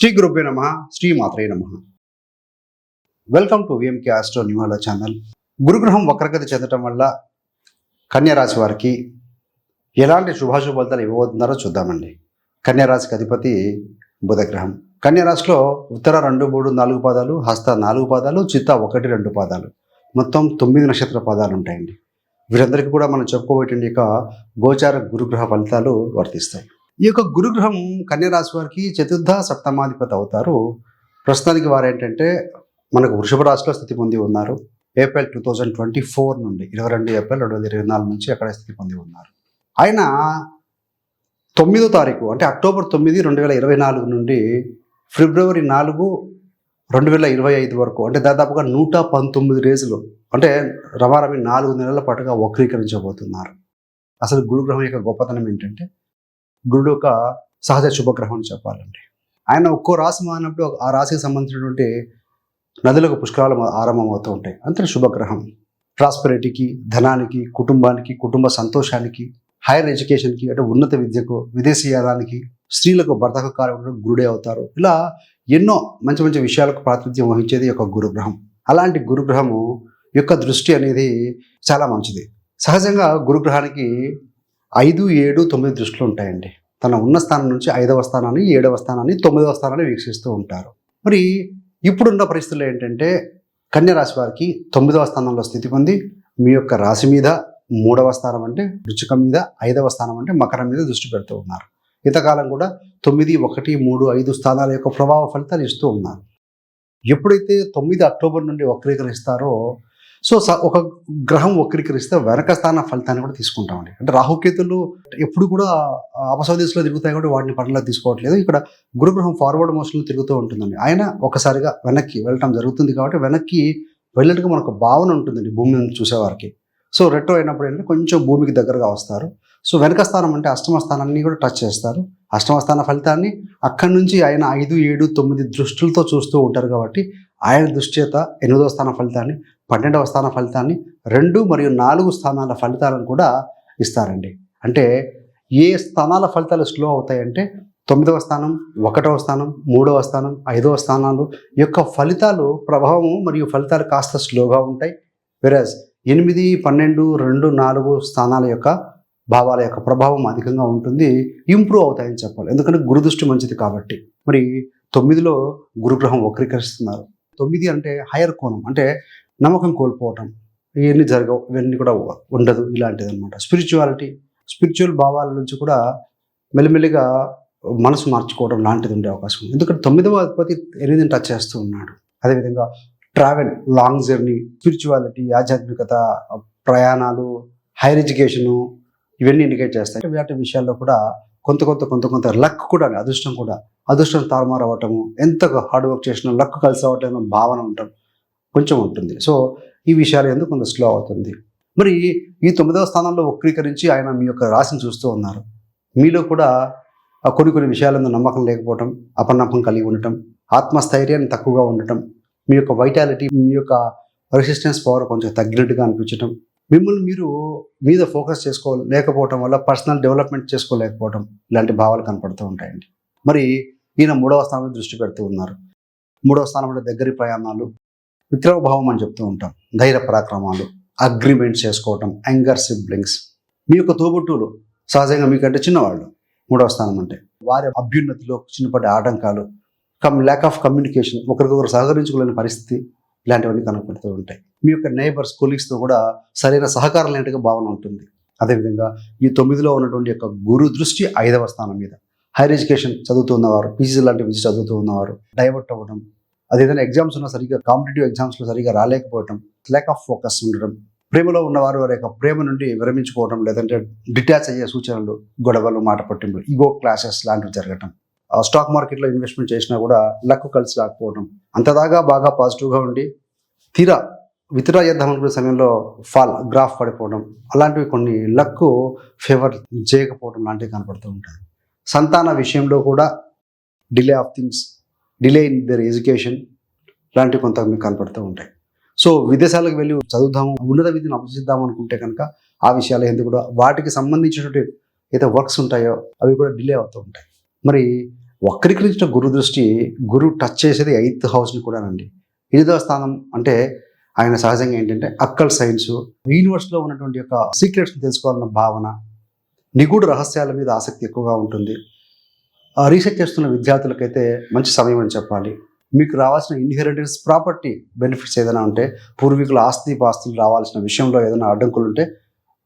శ్రీ గురుభ్యో నమ శ్రీ మాత్రే నమ. వెల్కమ్ టు విఎంకే ఆస్ట్రో న్యూహాల ఛానల్ గురుగ్రహం వక్రగతి చెందటం వల్ల కన్యారాశి వారికి ఎలాంటి శుభాశుభ ఫలితాలు ఇవ్వబోతున్నారో చూద్దామండి. కన్యారాశికి అధిపతి బుధగ్రహం. కన్యారాశిలో ఉత్తర రెండు మూడు నాలుగు పాదాలు హస్త నాలుగు పాదాలు చిత్త ఒకటి రెండు పాదాలు. మొత్తం తొమ్మిది నక్షత్ర పాదాలు ఉంటాయండి. వీరందరికీ కూడా మనం చెప్పుకోబోయేటువంటి యొక్క గోచార గురుగ్రహ ఫలితాలు వర్తిస్తాయి. ఈ యొక్క గురుగ్రహం కన్యరాశి వారికి చతుర్థ సప్తమాధిపతి అవుతారు. ప్రస్తుతానికి వారు ఏంటంటే మనకు వృషభ రాశిలో స్థితి పొంది ఉన్నారు. April two thousand twenty four నుండి ఇరవై రెండు ఏప్రిల్ రెండు వేల ఇరవై నాలుగు నుంచి అక్కడ స్థితి పొంది ఉన్నారు. ఆయన తొమ్మిదో తారీఖు అంటే అక్టోబర్ తొమ్మిది రెండు వేల ఇరవై నాలుగు నుండి ఫిబ్రవరి నాలుగు రెండు వేల ఇరవై ఐదు వరకు అంటే దాదాపుగా నూట పంతొమ్మిది రోజులు అంటే రమారమి నాలుగు నెలల పాటుగా వక్రీకరించబోతున్నారు. అసలు గురుగ్రహం యొక్క గొప్పతనం ఏంటంటే గురుడు ఒక సహజ శుభగ్రహం అని చెప్పాలండి. ఆయన ఒక్కో రాశి మారినప్పుడు ఆ రాశికి సంబంధించినటువంటి నదులకు పుష్కరాలు ఆరంభమవుతూ ఉంటాయి. అంతే శుభగ్రహం. ప్రాస్పరిటీకి ధనానికి కుటుంబానికి కుటుంబ సంతోషానికి హైయర్ ఎడ్యుకేషన్కి అంటే ఉన్నత విద్యకు విదేశీయానానికి స్త్రీలకు భర్తకు కారణం గురుడే అవుతారు. ఇలా ఎన్నో మంచి మంచి విషయాలకు ప్రాతినిధ్యం వహించేది యొక్క గురుగ్రహం. అలాంటి గురుగ్రహము యొక్క దృష్టి అనేది చాలా మంచిది. సహజంగా గురుగ్రహానికి ఐదు ఏడు తొమ్మిది దృష్టిలు ఉంటాయండి. తన ఉన్న స్థానం నుంచి ఐదవ స్థానాన్ని ఏడవ స్థానాన్ని తొమ్మిదవ స్థానాన్ని వీక్షిస్తూ ఉంటారు. మరి ఇప్పుడున్న పరిస్థితులు ఏంటంటే కన్యరాశి వారికి తొమ్మిదవ స్థానంలో స్థితి పొంది మీ యొక్క రాశి మీద మూడవ స్థానం అంటే రుచికం మీద ఐదవ స్థానం అంటే మకరం మీద దృష్టి పెడుతూ ఉన్నారు. ఇంతకాలం కూడా తొమ్మిది ఒకటి మూడు ఐదు స్థానాల యొక్క ప్రభావ ఫలితాలు ఇస్తూ ఉన్నారు. ఎప్పుడైతే తొమ్మిది అక్టోబర్ నుండి వక్రీకరిస్తారో సో స- ఒక గ్రహం వక్రీకరిస్తే వెనక స్థాన ఫలితాన్ని కూడా తీసుకుంటామండి. అంటే రాహుకేతులు ఎప్పుడు కూడా అపసవ తిరుగుతాయి కాబట్టి వాటిని పనులు తీసుకోవట్లేదు. ఇక్కడ గురుగ్రహం ఫార్వర్డ్ మోషన్లో తిరుగుతూ ఉంటుందండి. ఆయన ఒకసారిగా వెనక్కి వెళ్ళటం జరుగుతుంది కాబట్టి వెనక్కి వెళ్ళినట్టుగా మనకు భావన ఉంటుందండి భూమి నుంచి చూసేవారికి. సో రెట్టో అయినప్పుడు ఏంటంటే కొంచెం భూమికి దగ్గరగా వస్తారు. సో వెనక స్థానం అంటే అష్టమ స్థానాన్ని కూడా టచ్ చేస్తారు. అష్టమ స్థాన ఫలితాన్ని అక్కడి నుంచి ఆయన ఐదు ఏడు తొమ్మిది దృష్టిలతో చూస్తూ ఉంటారు కాబట్టి ఆయన దృష్టి చేత ఎనిమిదో స్థాన ఫలితాన్ని పన్నెండవ స్థాన ఫలితాన్ని రెండు మరియు నాలుగు స్థానాల ఫలితాలను కూడా ఇస్తారండి. అంటే ఏ స్థానాల ఫలితాలు స్లో అవుతాయంటే తొమ్మిదవ స్థానం ఒకటవ స్థానం మూడవ స్థానం ఐదవ స్థానాలు యొక్క ఫలితాలు ప్రభావము మరియు ఫలితాలు కాస్త స్లోగా ఉంటాయి. వెరాజ్ ఎనిమిది పన్నెండు రెండు నాలుగు స్థానాల యొక్క భావాల యొక్క ప్రభావం అధికంగా ఉంటుంది. ఇంప్రూవ్ అవుతాయని చెప్పాలి. ఎందుకంటే గురుదృష్టి మంచిది కాబట్టి. మరి తొమ్మిదిలో గురుగ్రహం వక్రీకరిస్తున్నారు. తొమ్మిది అంటే హైయర్ కోణం. అంటే నమ్మకం కోల్పోవటం ఇవన్నీ జరగవు ఇవన్నీ కూడా ఉండదు ఇలాంటిది అనమాట స్పిరిచువాలిటీ స్పిరిచువల్ భావాల నుంచి కూడా మెల్లిమెల్లిగా మనసు మార్చుకోవడం లాంటిది ఉండే అవకాశం ఉంది. ఎందుకంటే తొమ్మిదవ అధిపతి ఎనిమిదిని టచ్ చేస్తూ ఉన్నాడు. అదేవిధంగా ట్రావెల్ లాంగ్ జర్నీ స్పిరిచువాలిటీ ఆధ్యాత్మికత ప్రయాణాలు హైయర్ ఎడ్యుకేషను ఇవన్నీ ఇండికేట్ చేస్తాయి. వాటి విషయాల్లో కూడా కొంత కొంత కొంత కొంత లక్ కూడా అదృష్టం కూడా అదృష్టం తారుమారు అవ్వటము ఎంత హార్డ్ వర్క్ చేసినా లక్ కలిసి అవ్వటం భావన ఉండటం కొంచెం ఉంటుంది. సో ఈ విషయాలు ఎందుకు కొంత స్లో అవుతుంది? మరి ఈ తొమ్మిదవ స్థానంలో వక్రీకరించి ఆయన మీ యొక్క రాశిని చూస్తూ ఉన్నారు. మీలో కూడా ఆ కొన్ని కొన్ని విషయాల మీద నమ్మకం లేకపోవటం అపనమ్మకం కలిగి ఉండటం ఆత్మస్థైర్యాన్ని తక్కువగా ఉండటం మీ యొక్క వైటాలిటీ మీ యొక్క రెసిస్టెన్స్ పవర్ కొంచెం తగ్గినట్టుగా అనిపించటం మిమ్మల్ని మీరు మీద ఫోకస్ చేసుకోలేకపోవటం వల్ల పర్సనల్ డెవలప్మెంట్ చేసుకోలేకపోవటం ఇలాంటి భావాలు కనపడుతూ ఉంటాయండి. మరి ఈయన మూడవ స్థానంలో దృష్టి పెడుతూ ఉన్నారు. మూడవ స్థానంలో దగ్గరి ప్రయాణాలు విక్రమ భావం అని చెప్తూ ఉంటాం. ధైర్య పరాక్రమాలు అగ్రిమెంట్స్ చేసుకోవటం యాంగర్ సిబ్లింగ్స్ మీ యొక్క తోబుట్టువులు సహజంగా మీకంటే చిన్నవాళ్ళు మూడవ స్థానం అంటే. వారి అభ్యున్నతిలో చిన్నపాటి ఆటంకాలు కమ్ ల్యాక్ ఆఫ్ కమ్యూనికేషన్ ఒకరికొకరు సహకరించుకోలేని పరిస్థితి ఇలాంటివన్నీ కనపడుతూ ఉంటాయి. మీ యొక్క నైబర్స్ కొలీగ్స్తో కూడా సరైన సహకారం లేనట్టుగా భావన ఉంటుంది. అదేవిధంగా ఈ తొమ్మిదిలో ఉన్నటువంటి యొక్క గురు దృష్టి ఐదవ స్థానం మీద. హైయర్ ఎడ్యుకేషన్ చదువుతూ ఉన్నవారు పీజీ లాంటి విద్య చదువుతూ ఉన్నవారు డైవర్ట్ అవ్వడం అది ఏదైనా ఎగ్జామ్స్ ఉన్నా సరిగ్గా కాంపిటేటివ్ ఎగ్జామ్స్లో సరిగ్గా రాలేకపోవడం ల్యాక్ ఆఫ్ ఫోకస్ ఉండడం ప్రేమలో ఉన్నవారు వారి యొక్క ప్రేమ నుండి విరమించుకోవడం లేదంటే డిటాచ్ అయ్యే సూచనలు గొడవలు మాట పట్టింపులు ఈగో క్లాసెస్ లాంటివి జరగటం. ఆ స్టాక్ మార్కెట్లో ఇన్వెస్ట్మెంట్ చేసినా కూడా లక్ కలిసి రాకపోవడం అంతదాగా బాగా పాజిటివ్గా ఉండి తీరా విత్డ్రా చేద్దాం అనుకునే సమయంలో ఫాల్ గ్రాఫ్ పడిపోవడం అలాంటివి కొన్ని లక్ ఫేవర్ చేయకపోవడం లాంటివి కనపడుతూ ఉంటాయి. సంతాన విషయంలో కూడా delay of things delay in their education లాంటివి కొంత మీకు కనపడుతూ ఉంటాయి. సో విదేశాలకు వెళ్ళి చదువుదాము ఉన్నత విద్యను అభ్యసిద్దాం అనుకుంటే కనుక ఆ విషయాలు ఎందుకు కూడా వాటికి సంబంధించినటువంటి ఏదైతే వర్క్స్ ఉంటాయో అవి కూడా డిలే అవుతూ ఉంటాయి. మరి వక్రీకరించిన గురు దృష్టి గురు టచ్ చేసేది ఎయిత్ హౌస్ని కూడానండి. ఎనిమిదవ స్థానం అంటే ఆయన సహజంగా ఏంటంటే అక్కల్ సైన్స్ యూనివర్స్లో ఉన్నటువంటి యొక్క సీక్రెట్స్ని తెలుసుకోవాలన్న భావన నిగూఢ రహస్యాల మీద ఆసక్తి ఎక్కువగా ఉంటుంది. రీసెర్చ్ చేస్తున్న విద్యార్థులకైతే మంచి సమయం అని చెప్పాలి. మీకు రావాల్సిన ఇన్హెరిటెన్స్ ప్రాపర్టీ బెనిఫిట్స్ ఏదైనా ఉంటే పూర్వీకుల ఆస్తి పాస్తులు రావాల్సిన విషయంలో ఏదైనా అడ్డంకులు ఉంటే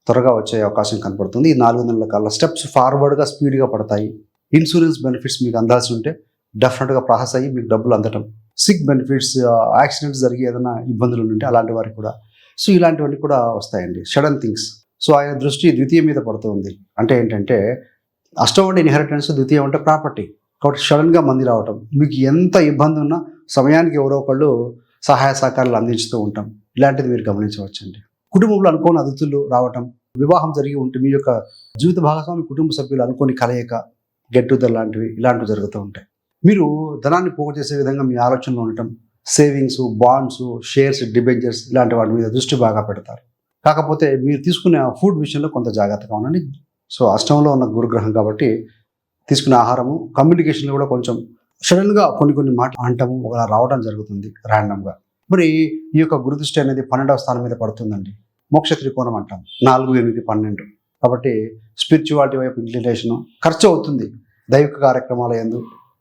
త్వరగా వచ్చే అవకాశం కనపడుతుంది. ఈ నాలుగు నెలల కాలం స్టెప్స్ ఫార్వర్డ్గా స్పీడ్గా పడతాయి. ఇన్సూరెన్స్ బెనిఫిట్స్ మీకు అందాల్సి ఉంటే డెఫినెట్గా ప్రాసెస్ అయ్యి మీకు డబ్బులు అందటం. సిక్ బెనిఫిట్స్ యాక్సిడెంట్స్ జరిగి ఏదైనా ఇబ్బందులు ఉంటే అలాంటి వారికి కూడా. సో ఇలాంటివన్నీ కూడా వస్తాయండి. సడన్ థింగ్స్ సో ఆయన దృష్టి ద్వితీయ మీద పడుతుంది అంటే ఏంటంటే అష్టం అంటే ఇన్హెరిటెన్స్ ద్వితీయం అంటే ప్రాపర్టీ కాబట్టి సడన్గా మంది రావటం. మీకు ఎంత ఇబ్బంది ఉన్నా సమయానికి ఎవరో ఒకళ్ళు సహాయ సహకారాలు అందించుతూ ఉంటాం. ఇలాంటిది మీరు గమనించవచ్చండి. కుటుంబంలో అనుకోని అతిథులు రావటం వివాహం జరిగి ఉంటే మీ యొక్క జీవిత భాగస్వామి కుటుంబ సభ్యులు అనుకోని కలయిక గెట్ టుదర్ లాంటివి ఇలాంటివి జరుగుతూ ఉంటాయి. మీరు ధనాన్ని పోగు చేసే విధంగా మీ ఆలోచనలు ఉండటం సేవింగ్స్ బాండ్స్ షేర్స్ డిబెంచర్స్ ఇలాంటి వాటి మీద దృష్టి బాగా పెడతారు. కాకపోతే మీరు తీసుకునే ఫుడ్ విషయంలో కొంత జాగ్రత్తగా ఉండండి. సో అష్టంలో ఉన్న గురుగ్రహం కాబట్టి తీసుకునే ఆహారము కమ్యూనికేషన్ కూడా కొంచెం సడన్గా కొన్ని కొన్ని మాట అంటము ఒకలా రావడం జరుగుతుంది ర్యాండమ్గా మరి ఈ యొక్క గురుదృష్టి అనేది పన్నెండవ స్థానం మీద పడుతుందండి. మోక్ష త్రికోణం అంటాం. నాలుగు ఎనిమిది పన్నెండు. కాబట్టి స్పిరిచువాలిటీ వైపు ఇంక్లినేషన్ ఖర్చు అవుతుంది. దైవిక కార్యక్రమాల ఎందు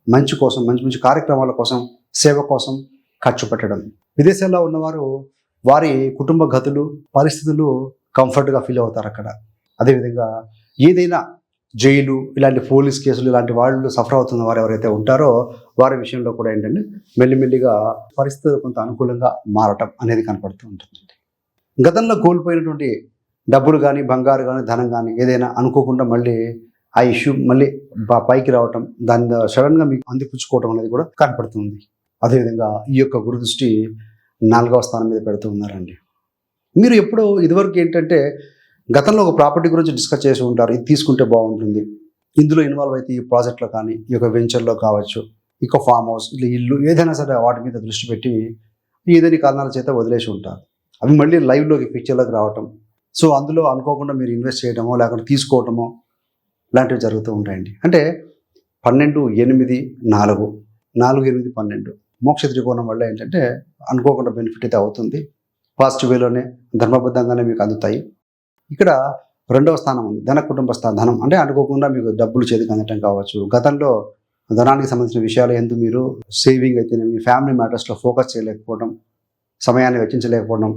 మంచి కోసం మంచి మంచి కార్యక్రమాల కోసం సేవ కోసం ఖర్చు పెట్టడం. విదేశాల్లో ఉన్నవారు వారి కుటుంబ గతులు పరిస్థితులు కంఫర్ట్గా ఫీల్ అవుతారు అక్కడ. అదేవిధంగా ఏదైనా జైలు ఇలాంటి పోలీస్ కేసులు ఇలాంటి వాళ్ళు సఫర్ అవుతున్న వారు ఎవరైతే ఉంటారో వారి విషయంలో కూడా ఏంటంటే మెల్లిమెల్లిగా పరిస్థితులు కొంత అనుకూలంగా మారటం అనేది కనపడుతూ ఉంటుందండి గతంలో కోల్పోయినటువంటి డబ్బులు కానీ బంగారు కానీ ధనం కానీ ఏదైనా అనుకోకుండా మళ్ళీ ఆ ఇష్యూ మళ్ళీ పైకి రావటం దాని సడన్గా మీకు అందిపుచ్చుకోవటం అనేది కూడా కనపడుతుంది. అదేవిధంగా ఈ యొక్క గురుదృష్టి నాలుగవ స్థానం మీద పెడుతూ ఉన్నారండి. మీరు ఎప్పుడు ఇదివరకు ఏంటంటే గతంలో ఒక ప్రాపర్టీ గురించి డిస్కస్ చేసి ఉంటారు. ఇది తీసుకుంటే బాగుంటుంది. ఇందులో ఇన్వాల్వ్ అయితే ఈ ప్రాజెక్ట్లో కానీ ఈ యొక్క వెంచర్లో కావచ్చు ఇక ఫామ్ హౌస్ ఇలా ఇల్లు ఏదైనా సరే వాటి మీద దృష్టి పెట్టి ఏదైనా కారణాల చేత వదిలేసి ఉంటారు. అవి మళ్ళీ లైవ్లోకి పిక్చర్లోకి రావటం. సో అందులో అనుకోకుండా మీరు ఇన్వెస్ట్ చేయడమో లేకుంటే తీసుకోవటమో ఇలాంటివి జరుగుతూ ఉంటాయండి. అంటే పన్నెండు ఎనిమిది నాలుగు. నాలుగు ఎనిమిది పన్నెండు. మోక్ష త్రికోణం వల్ల ఏంటంటే అనుకోకుండా బెనిఫిట్ అయితే అవుతుంది. పాజిటివ్ వేలోనే ధర్మబద్ధంగానే మీకు అందుతాయి. ఇక్కడ రెండవ స్థానం ఉంది. ధన కుటుంబ స్థానం ధనం. అంటే అనుకోకుండా మీకు డబ్బులు చేతికి అందటం కావచ్చు. గతంలో ధనానికి సంబంధించిన విషయాలు ఎందుకు మీరు సేవింగ్ అయితే మీ ఫ్యామిలీ మ్యాటర్స్లో ఫోకస్ చేయలేకపోవడం సమయాన్ని వెచ్చించలేకపోవడం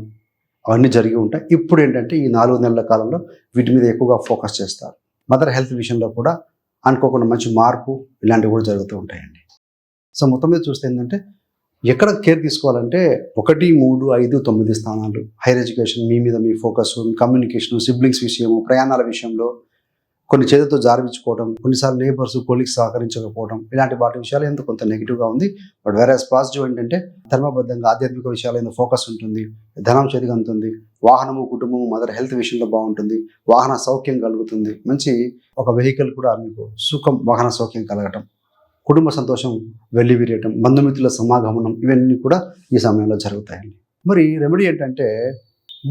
అవన్నీ జరిగి ఉంటాయి. ఇప్పుడు ఏంటంటే ఈ నాలుగు నెలల కాలంలో వీటి మీద ఎక్కువగా ఫోకస్ చేస్తారు. మదర్ హెల్త్ విషయంలో కూడా అనుకోకుండా మంచి మార్పు ఇలాంటివి కూడా జరుగుతూ ఉంటాయండి. సో మొత్తం మీద చూస్తే ఏంటంటే ఎక్కడ కేర్ తీసుకోవాలంటే ఒకటి మూడు ఐదు తొమ్మిది స్థానాలు. హైయర్ ఎడ్యుకేషన్ మీ మీద మీ ఫోకస్ మీ కమ్యూనికేషన్ సిబ్లింగ్స్ విషయము ప్రయాణాల విషయంలో కొన్ని చేతితో జారిపించుకోవడం కొన్నిసార్లు నేబర్స్ కొలీగ్స్ సహకరించకపోవడం ఇలాంటి వాటి విషయాలు ఎంత కొంత నెగిటివ్గా ఉంది. బట్ వేరే పాజిటివ్ ఏంటంటే ధర్మబద్ధంగా ఆధ్యాత్మిక విషయాలు ఎందుకు ఫోకస్ ఉంటుంది ధనం చేతికి వాహనము కుటుంబము మదర్ హెల్త్ విషయంలో బాగుంటుంది వాహన సౌఖ్యం కలుగుతుంది. మంచి ఒక వెహికల్ కూడా మీకు సుఖం వాహన సౌఖ్యం కలగటం. కుటుంబ సంతోషం వెళ్ళి విరియటం బంధుమిత్రుల సమాగమనం ఇవన్నీ కూడా ఈ సమయంలో జరుగుతాయండి. మరి రెమెడీ ఏంటంటే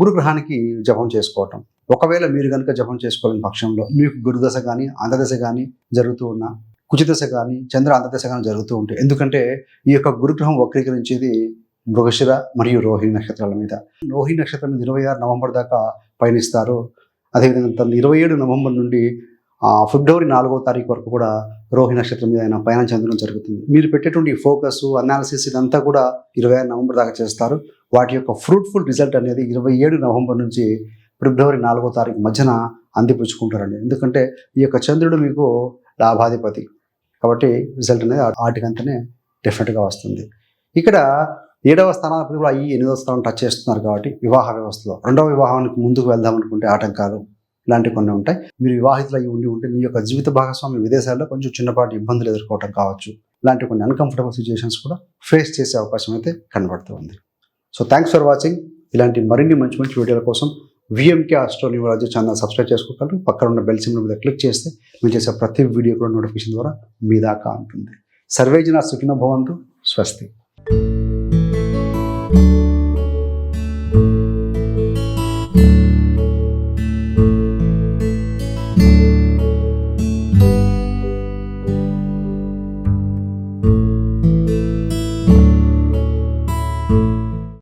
గురుగ్రహానికి జపం చేసుకోవటం. ఒకవేళ మీరు కనుక జపం చేసుకోలేని పక్షంలో మీకు గురుదశ కానీ అంధదశ కానీ జరుగుతూ ఉన్న కుచిదశ కానీ చంద్ర అంధదశ కానీ జరుగుతూ ఉంటాయి ఎందుకంటే ఈ యొక్క గురుగ్రహం వక్రీకరించేది మృగశిర మరియు రోహిణి నక్షత్రాల మీద. రోహిణి నక్షత్రం మీద ఇరవై ఆరు నవంబర్ దాకా పయనిస్తారు. అదేవిధంగా తన ఇరవై ఏడు నవంబర్ నుండి ఫిబ్రవరి నాలుగో తారీఖు వరకు కూడా రోహి నక్షత్రం మీద ఆయన పయనం చెందడం జరుగుతుంది. మీరు పెట్టేటువంటి ఫోకస్ అనాలిసిస్ ఇదంతా కూడా ఇరవై ఆరు నవంబర్ దాకా చేస్తారు. వాటి యొక్క ఫ్రూట్ఫుల్ రిజల్ట్ అనేది ఇరవై ఏడు నవంబర్ నుంచి ఫిబ్రవరి నాలుగో తారీఖు మధ్యన అందిపుచ్చుకుంటారండి. ఎందుకంటే ఈ యొక్క చంద్రుడు మీకు లాభాధిపతి. కాబట్టి రిజల్ట్ అనేది ఆటికంతనే డెఫినెట్గా వస్తుంది. ఇక్కడ ఏడవ స్థానాధిపతి కూడా ఈ ఎనిమిదవ స్థానం టచ్ చేస్తున్నారు కాబట్టి వివాహ వ్యవస్థలో. రెండవ వివాహానికి ముందుకు వెళ్దాం అనుకుంటే ఆటంకాలు ఇలాంటివి కొన్ని ఉంటాయి. మీరు వివాహితులు అయి ఉండి ఉంటే మీ యొక్క జీవిత భాగస్వామి విదేశాల్లో కొంచెం చిన్నపాటి ఇబ్బందులు ఎదుర్కోవటం కావచ్చు. ఇలాంటి కొన్ని అన్కంఫర్టబుల్ సిచ్యుయేషన్స్ కూడా ఫేస్ చేసే అవకాశం అయితే కనబడుతుంది సో థ్యాంక్స్ ఫర్ వాచింగ్ ఇలాంటి మరిన్ని మంచి మంచి వీడియోల కోసం విఎంకే ఆస్ట్రో ఛానల్ సబ్స్క్రైబ్ చేసుకోగలరు పక్కన ఉన్న బెల్ సింబల్ మీద క్లిక్ చేస్తే మేము చేసే ప్రతి వీడియో కూడా నోటిఫికేషన్ ద్వారా మీ దాకా ఉంటుంది. సర్వేజన సుఖిన భవంతు. స్వస్తి.